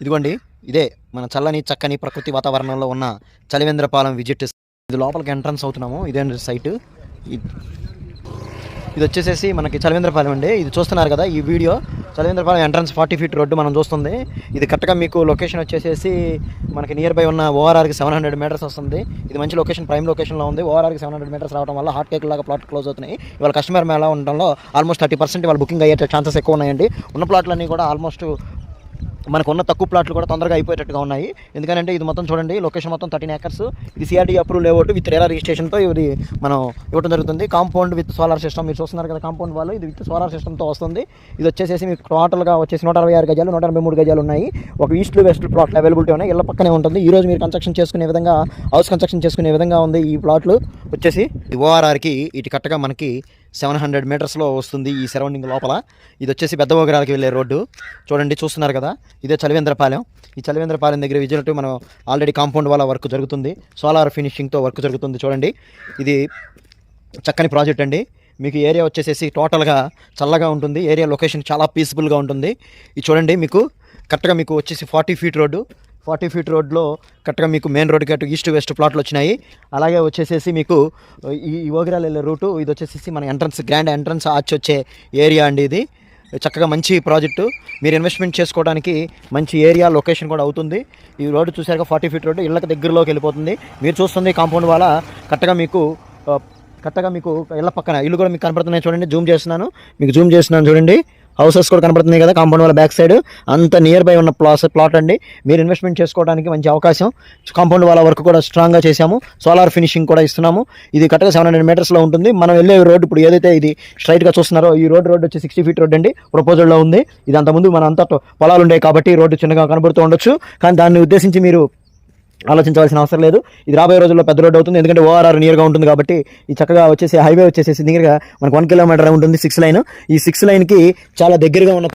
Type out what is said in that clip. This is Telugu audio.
ఇదిగోండి ఇదే మన చల్లని చక్కని ప్రకృతి వాతావరణంలో ఉన్న చలివేంద్రపాలెం విజిట్. ఇది లోపలికి ఎంట్రన్స్ అవుతున్నాము ఇదే సైట్. ఇది వచ్చేసేసి మనకి చలవేంద్రపాలెం అండి. ఇది చూస్తున్నారు కదా ఈ video. Chalavendrapalem entrance forty feet road మనం చూస్తుంది. ఇది కరెక్ట్గా మీకు లొకేషన్ వచ్చేసేసి మనకి నియర్ బై ఉన్న ఓఆర్ఆర్కి సెవెన్ హండ్రెడ్ మీటర్స్ వస్తుంది. ఇది మంచి లొకేషన్ ప్రైమ్ లొకేషన్లో ఉంది. ఓఆర్ఆర్కి సెవెన్ హండ్రెడ్ మీటర్స్ రావడం వల్ల హాట్ కేక్ లాగా ప్లాట్ క్లోజ్ అవుతున్నాయి. ఇవాళ కస్టమర్ మేళ ఉండడంలో ఆల్మోస్ట్ థర్టీ పర్సెంట్ వాళ్ళు బుకింగ్ అయ్యే ఛాన్సెస్ ఎక్కువ ఉన్నాయండి. ఉన్న ప్లాట్లన్నీ కూడా ఆల్మోస్ట్ మనకున్న తక్కువ ప్లాట్లు కూడా తొందరగా అయిపోయేటట్టుగా ఉన్నాయి. ఎందుకంటే ఇది మొత్తం చూడండి లొకేషన్ మొత్తం థర్టీన్ ఏకర్స్ ఇది CRD approve layout with RERA రిజిస్ట్రేషన్తో ఇది మనం ఇవ్వడం జరుగుతుంది. కాంపౌండ్ విత్ సోలార్ సిస్టమ్ మీరు చూస్తున్నారు కదా కాంపౌండ్ వాళ్ళు ఇది విత్ సోలార్ సిస్టమ్తో వస్తుంది. ఇది వచ్చేసి మీకు టోటల్గా వచ్చేసి నూట అరవై ఆరు గజాలు నూట ఎనభై మూడు గజాలు ఉన్నాయి. ఒక ఈస్ట్ వెస్ట్ ప్లాట్లు అవైలబిలిటీ ఉన్నాయి. ఇళ్ళ పక్కనే ఉంటుంది. ఈ రోజు మీరు కన్స్ట్రక్షన్ చేసుకునే విధంగా హౌస్ కన్స్ట్రక్షన్ చేసుకునే విధంగా ఉంది ఈ ప్లాట్లు వచ్చేసి ఓఆర్ఆర్కి ఇటు కరెక్ట్గా మనకి సెవెన్ హండ్రెడ్ మీటర్స్లో వస్తుంది ఈ సరౌండింగ్ లోపల. ఇది వచ్చేసి పెద్ద ఓగరాలకి వెళ్ళే రోడ్డు. చూడండి చూస్తున్నారు కదా? ఇదే చలివేంద్రపాలెం. ఈ చలివేంద్రపాలెం దగ్గర విజినట్టు మనం ఆల్రెడీ కాంపౌండ్ వాళ్ళ వర్క్ జరుగుతుంది. సోలార్ ఫినిషింగ్తో వర్క్ జరుగుతుంది చూడండి. ఇది చక్కని ప్రాజెక్ట్ అండి. మీకు ఏరియా వచ్చేసేసి టోటల్గా చల్లగా ఉంటుంది. ఏరియా లొకేషన్ చాలా పీస్ఫుల్గా ఉంటుంది. ఇది చూడండి మీకు కరెక్ట్గా మీకు వచ్చేసి forty feet road. Forty feet రోడ్లో కరెక్ట్గా మీకు మెయిన్ రోడ్కి అటు ఈస్ట్ వెస్ట్ ప్లాట్లు వచ్చినాయి. అలాగే వచ్చేసేసి మీకు ఈ ఈ ఓగిరాలు వెళ్ళే రూటు ఇది వచ్చేసేసి మన ఎంట్రన్స్ గ్రాండ్ ఎంట్రన్స్ ఆర్చ్ వచ్చే ఏరియా అండి ఇది. చక్కగా మంచి ప్రాజెక్టు. మీరు ఇన్వెస్ట్మెంట్ చేసుకోవడానికి మంచి ఏరియా లొకేషన్ కూడా అవుతుంది. ఈ రోడ్డు చూసాక ఫార్టీ ఫీట్ రోడ్డు ఇళ్ళకి దగ్గరలోకి వెళ్ళిపోతుంది. మీరు చూస్తుంది కాంపౌండ్ వల్ల కరెక్ట్గా మీకు కరెక్ట్గా మీకు ఇళ్ళ పక్కన ఇల్లు కూడా మీకు కనపడుతున్నాయి చూడండి జూమ్ చేస్తున్నాను. మీకు జూమ్ చేస్తున్నాను చూడండి. హౌసెస్ కూడా కనబడుతుంది కదా కాంపౌండ్ వాళ్ళ బ్యాక్ సైడ్. అంత నియర్ బై ఉన్న ప్లాస్ ప్లాట్ అండి. మీరు ఇన్వెస్ట్మెంట్ చేసుకోవడానికి మంచి అవకాశం. కాంపౌండ్ వాళ్ళ వర్క్ కూడా స్ట్రాంగ్గా చేశాము. సోలార్ ఫినిషింగ్ కూడా ఇస్తున్నాము. ఇది కరెక్ట్గా సెవెన్ హండ్రెడ్ మీటర్స్లో ఉంటుంది. మనం వెళ్ళే రోడ్ ఇప్పుడు ఏదైతే ఇది స్ట్రైట్గా చూస్తున్నారో ఈ రోడ్ రోడ్ వచ్చి సిక్స్టీ ఫీట్ రోడ్ అండి. ప్రపోజల్లో ఉంది. ఇది అంతకుముందు మన అంత పొలాలు ఉండే కాబట్టి రోడ్డు చిన్నగా కనబడుతూ ఉండొచ్చు. కానీ దాన్ని ఉద్దేశించి మీరు ఆలోచించవలసిన అవసరం లేదు. ఇది రాబోయే రోజుల్లో పెద్ద రోడ్ అవుతుంది. ఎందుకంటే ఓఆర్ఆర్ నియర్గా ఉంటుంది కాబట్టి ఈ చక్కగా వచ్చేసి హైవే వచ్చేసేసి దగ్గరగా మనకు వన్ కిలోమీటర్ ఉంటుంది సిక్స్ లైన్ ఈ సిక్స్ లైన్కి చాలా దగ్గరగా ఉన్న